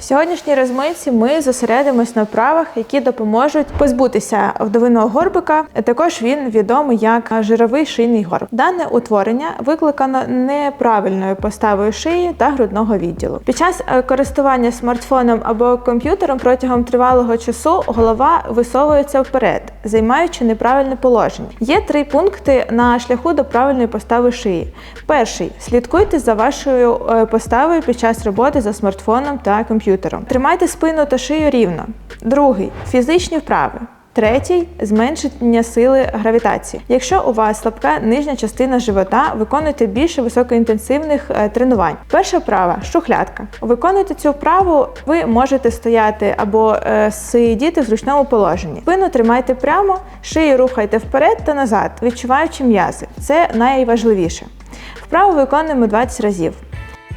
В сьогоднішній розминці ми зосередимось на вправах, які допоможуть позбутися вдовиного горбика. Також він відомий як жировий шийний горб. Дане утворення викликано неправильною поставою шиї та грудного відділу. Під час е, користування смартфоном або комп'ютером протягом тривалого часу голова висовується вперед, займаючи неправильне положення. Є три пункти на шляху до правильної постави шиї. Перший слідкуйте за вашою е, поставою під час роботи за смартфоном та комп'ютером. Тримайте спину та шию рівно. Другий фізичні вправи. Третій зменшення сили гравітації. Якщо у вас слабка нижня частина живота, виконуйте більше високоінтенсивних е, тренувань. Перша вправа шухлядка. Виконуйте цю вправу, ви можете стояти або е, сидіти в зручному положенні. Спину тримайте прямо, шию рухайте вперед та назад, відчуваючи м'язи. Це найважливіше. Вправу виконуємо 20 разів.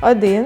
Один.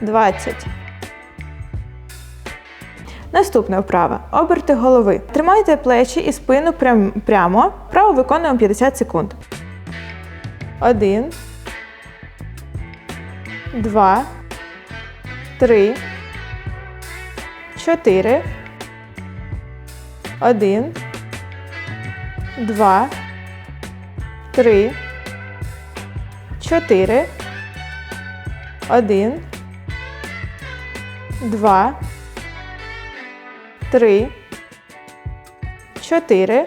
20. Наступна вправа. Оберти голови. Тримайте плечі і спину прям, прямо. Вправо виконуємо 50 секунд. Один. Два. Три. Чотири. Один. Два. Три. Чотири. Один. Два три, чотири,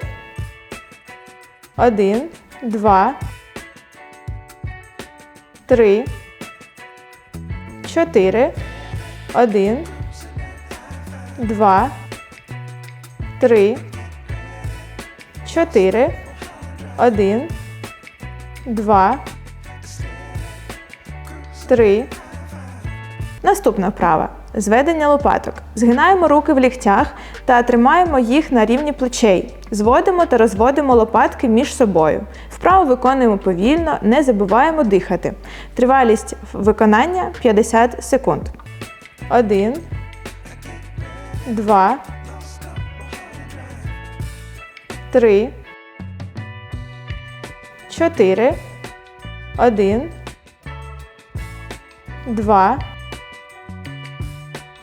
один, два, три, чотири, один, два, три, чотири, один, два, три. Наступна вправа. Зведення лопаток. Згинаємо руки в ліктях та тримаємо їх на рівні плечей. Зводимо та розводимо лопатки між собою. Вправо виконуємо повільно, не забуваємо дихати. Тривалість виконання 50 секунд. 1, 2, 3, 4, 1, 2,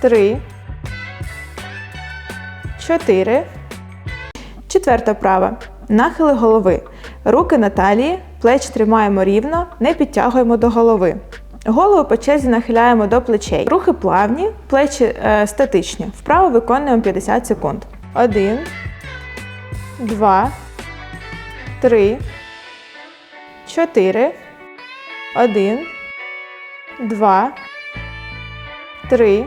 три, чотири. Четверта вправа. Нахили голови. Руки на талії, плечі тримаємо рівно, не підтягуємо до голови. Голову по черзі нахиляємо до плечей. Рухи плавні, плечі е, статичні. Вправо виконуємо 50 секунд. Один, два, три, чотири. Один, два, три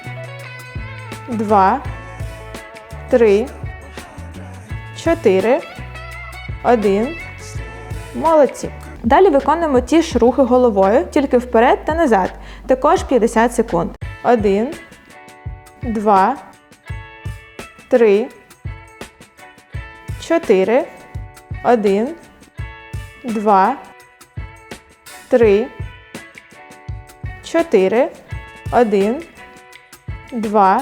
два, три, чотири, один. Молодці. Далі виконуємо ті ж рухи головою, тільки вперед та назад. Також 50 секунд. Один, два, три, чотири, один, два, три, чотири, один, два,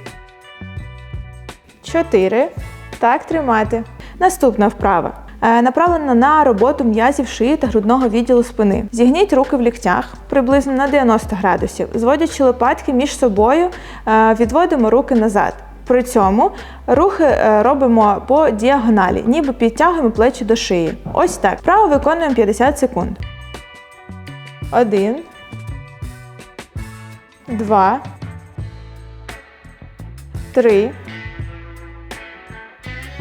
чотири. Так тримати. Наступна вправа. Е, Направлена на роботу м'язів шиї та грудного відділу спини. Зігніть руки в ліктях приблизно на 90 градусів, зводячи лопатки між собою, е, відводимо руки назад. При цьому рухи е, робимо по діагоналі, ніби підтягуємо плечі до шиї. Ось так. Вправо виконуємо 50 секунд. Один. Два. Три.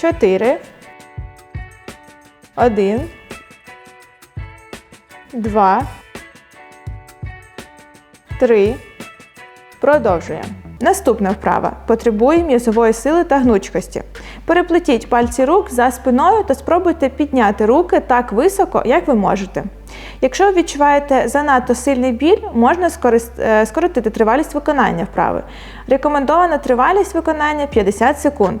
Чотири. Один. Два. Три. Продовжуємо. Наступна вправа потребує м'язової сили та гнучкості. Переплетіть пальці рук за спиною та спробуйте підняти руки так високо, як ви можете. Якщо ви відчуваєте занадто сильний біль, можна е, скоротити тривалість виконання вправи. Рекомендована тривалість виконання 50 секунд.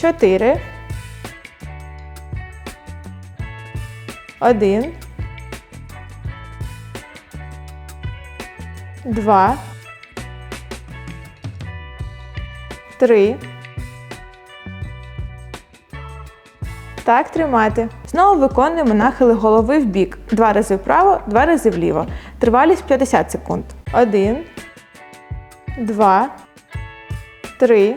Чотири. Один. Два. Три. Так, тримати. Знову виконуємо нахили голови в бік. Два рази вправо, два рази вліво. Тривалість 50 секунд. Один. Два. Три.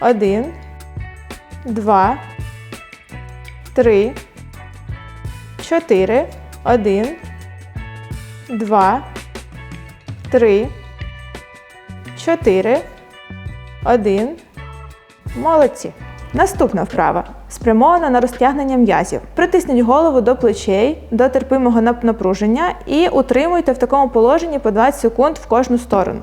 Один. Два. Три. Чотири. Один. Два. Три. Чотири. Один. Молодці. Наступна вправа. Спрямована на розтягнення м'язів. Притисніть голову до плечей, до терпимого напруження і утримуйте в такому положенні по 20 секунд в кожну сторону.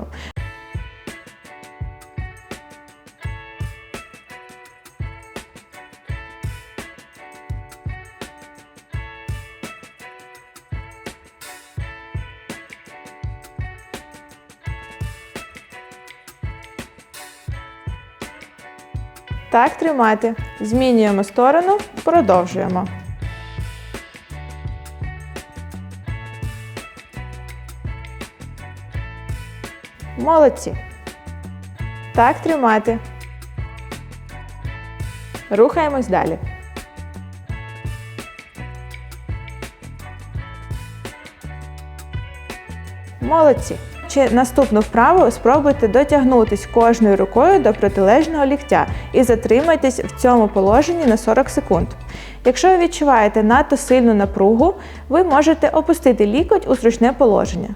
Так тримати. Змінюємо сторону, продовжуємо. Молодці. Так тримати. Рухаємось далі. Молодці. Чи наступну вправу спробуйте дотягнутись кожною рукою до протилежного ліктя і затримайтесь в цьому положенні на 40 секунд. Якщо ви відчуваєте надто сильну напругу, ви можете опустити лікоть у зручне положення.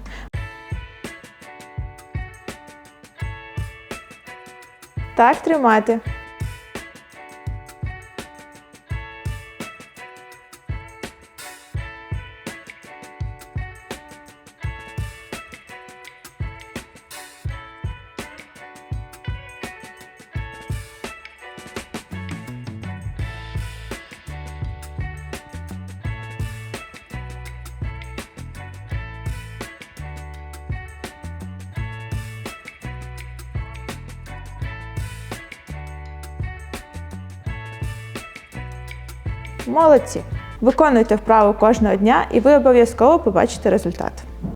Так тримати. Молодці! Виконуйте вправу кожного дня і ви обов'язково побачите результат.